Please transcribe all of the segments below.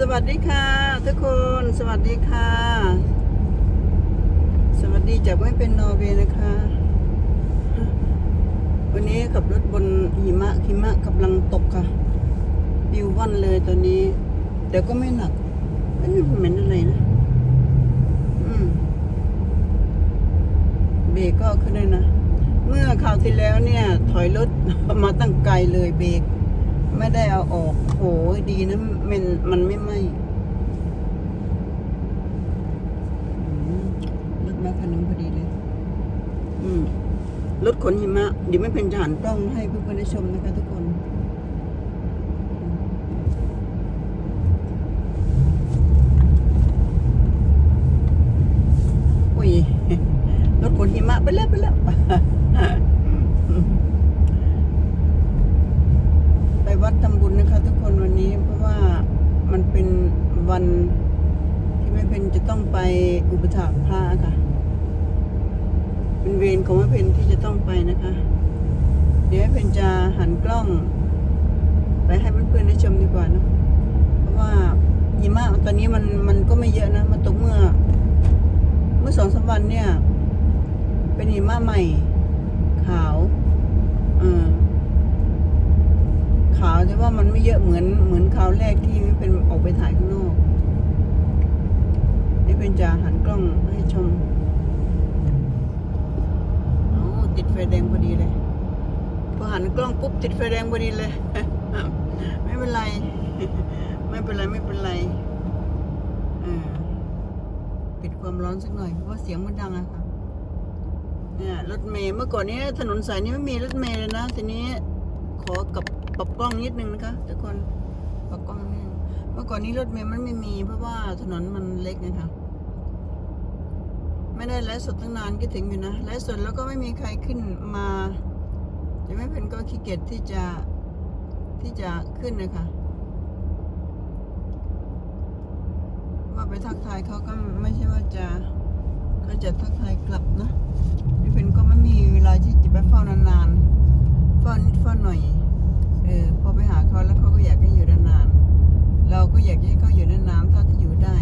สวัสดีค่ะ ทุกคนสวัสดีค่ะ สวัสดีจากไม่เป็นนอร์เวย์นะคะ วันนี้ขับรถบนหิมะหิมะกำลังตกค่ะปิวว่อนเลยตอนนี้ แต่ก็ไม่หนักไม่เหม็นอะไรนะเบรกก็ขึ้นได้นะ เมื่อคราวที่แล้วเนี่ย ถอยรถมาตั้งไกลเลยเบรก ไม่ได้เอาออกโหดีนะมันมันไม่ไหมอืมรถมาคันนึงพอดีเลย อืมรถขนหิมะเดี๋ยวไม่เป็นจหันกล้องให้เพื่อนๆได้ชมนะคะทุกคนอุ้ย รถขนหิมะไปแล้วไปแล้ว ไปวัดทำบุญนะคะทุกคนวันนี้ เพราะว่ามันเป็น วันที่แม่เพนจะต้องไปอุปถากพระค่ะ เป็นเวรของแม่เพนที่จะต้องไปนะคะ เดี๋ยวแม่เพนจะหันกล้อง ไปให้เพื่อนๆได้ชมดีกว่านะเพราะว่าหิมะตอนนี้มันมันก็ไม่เยอะนะมันตกเมื่อ เมื่อสองสามวันเนี่ย เป็นหิมะใหม่ ขาว เออ ขาวแต่ว่ามันไม่เยอะเหมือนเหมือนคราวแรกที่ไม่เป็นออกไปถ่ายข้างนอก นี่เป็นจะหันกล้องให้ชมโอ้ติดไฟแดงพอดีเลย พอหันกล้องปุ๊บติดไฟแดงพอดีเลย ไม่เป็นไร ไม่เป็นไรไม่เป็นไรปิดความร้อนสักหน่อยเพราะว่าเสียงมันดังอะค่ะเนี่ยรถเมย์เมื่อก่อนนี้ถนนสายนี้ไม่มีรถเมย์เลยนะ ทีนี้ขอกับ ปรับกล้องนิดนึงนะคะทุกคนปรับกล้องนิดนึงเมื่อก่อนนี้รถเมล์มันไม่มี เพราะว่าถนนมันเล็กนะคะไม่ได้ไลฟ์สดตั้งนานคิดถึงอยู่นะไลฟ์สดแล้วก็ไม่มีใครขึ้นมาจะไม่เป็นก็ขี้เกียจที่จะที่จะขึ้นนะคะว่าไปทักทายเขาก็ไม่ใช่ว่าจะเขาจะทักทายกลับนะไม่เป็นก็ไม่มีเวลาที่จะไปเฝ้านานๆฟ้อนนิดฟ้อนหน่อย เออพอไปหาเขาแล้วเขาก็อยากให้อยู่นานๆเราก็อยากให้เขาอยู่นานๆถ้าจะอยู่ได้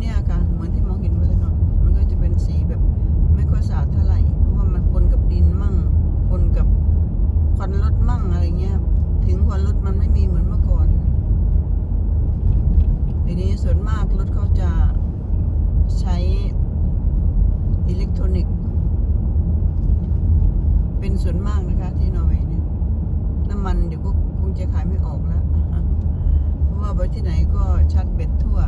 เนี่ยค่ะเหมือนที่มองเห็นบนถนนมันก็จะเป็นสีแบบไม่ค่อยสะอาดเท่าไหร่ เพราะว่ามันปนกับดินมั่งปนกับควันรถมั่งอะไรเงี้ย ถึงควันรถมันไม่มีเหมือนเมื่อก่อนทีนี้ส่วนมากรถเขาจะใช้อิเล็กทรอนิกส์ เป็นส่วนมากนะคะที่นอร์เวย์เนี่ยน้ำมันเดี๋ยวก็คงจะขายไม่ออกแล้ว เพราะว่าไปที่ไหนก็ชัดเบ็ดทั่ว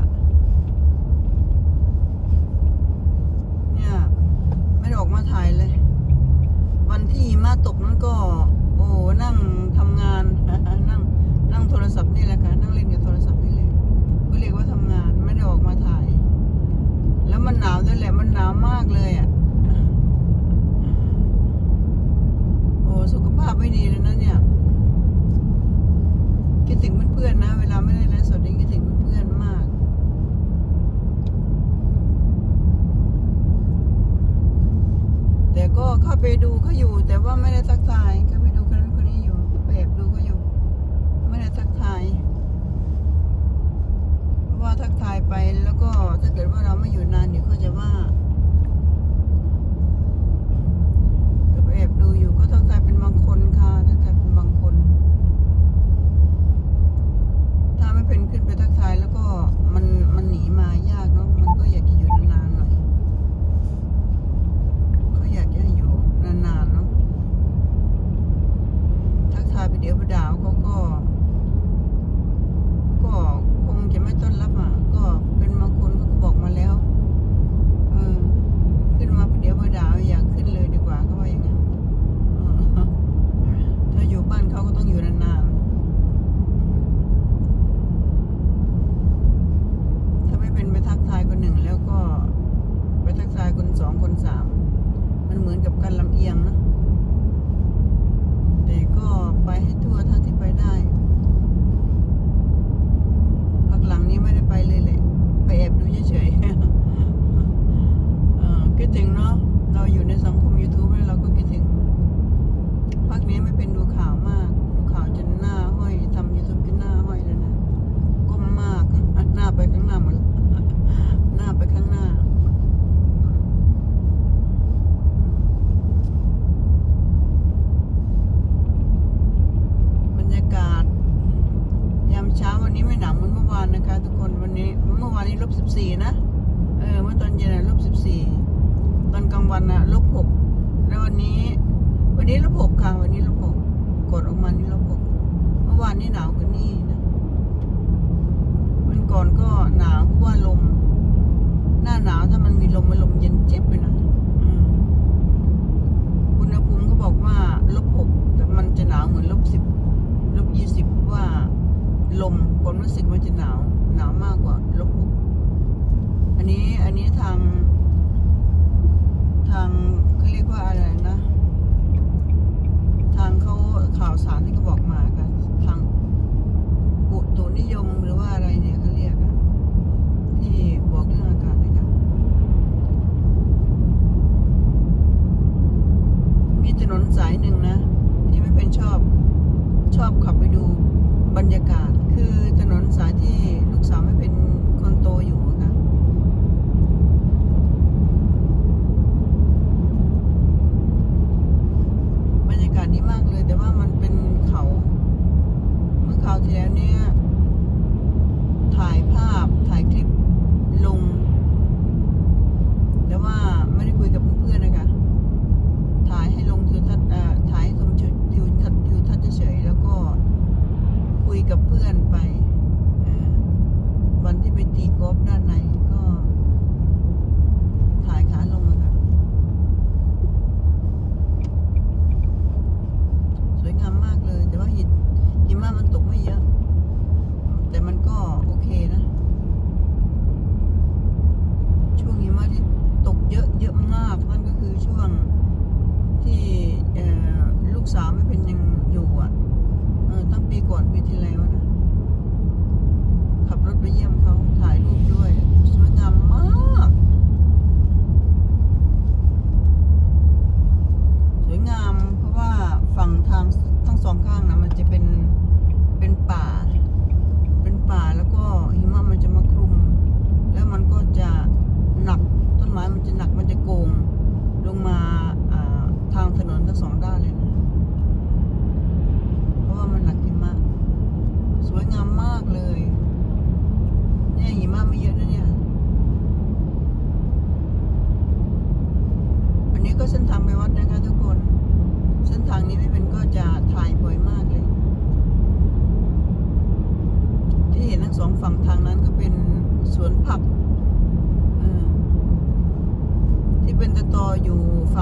你老个你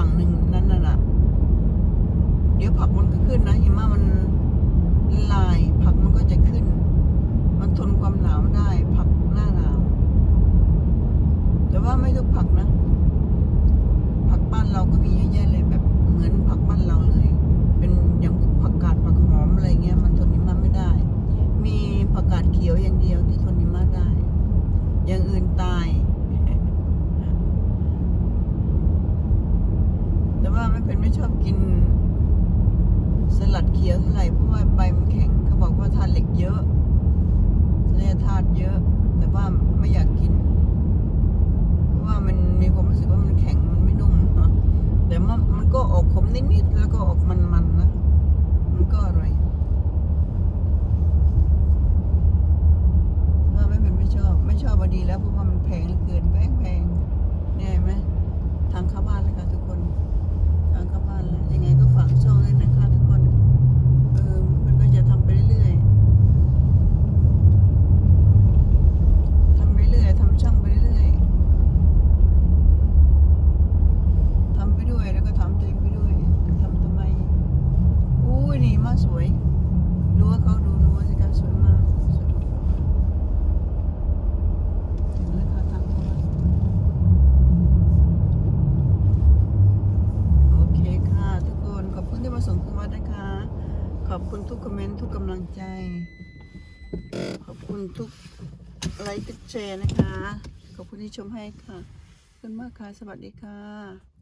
ฝั่งหนึ่งนั่นน่ะะเดี๋ยวผักมันก็ขึ้นนะเห็นมะมันลายผักมันก็จะขึ้น มันทนความหนาวได้ ผักหน้าหนาว แต่ว่าไม่ทุกผักนะ ผักบ้านเราก็มีเยอะแยะเลยแบบเหมือนผักบ้านเราเลย เป็นอย่างผักกาดผักหอมอะไรเงี้ย มันทนนิ่มะไม่ได้ มีผักกาดเขียวอย่างเดียวที่ทนนิ่มะได้ อย่างอื่นตาย เป็นไม่ชอบกิน สลัดเขียวเท่าไหร่เพราะว่าใบมันแข็งเขาบอกว่าธาตุเหล็กเยอะเนื้อธาตุเยอะ แต่ว่าไม่อยากกิน เพราะว่ามันมีความรู้สึกว่ามันแข็งมันไม่นุ่มแต่ว่ามันก็ออกขมนิดๆแล้วก็ออกมันๆ ทุกกำลังใจ ขอบคุณทุกไลค์ติดแชร์นะคะ ขอบคุณที่ชมให้ค่ะขอบคุณมากค่ะ สวัสดีค่ะ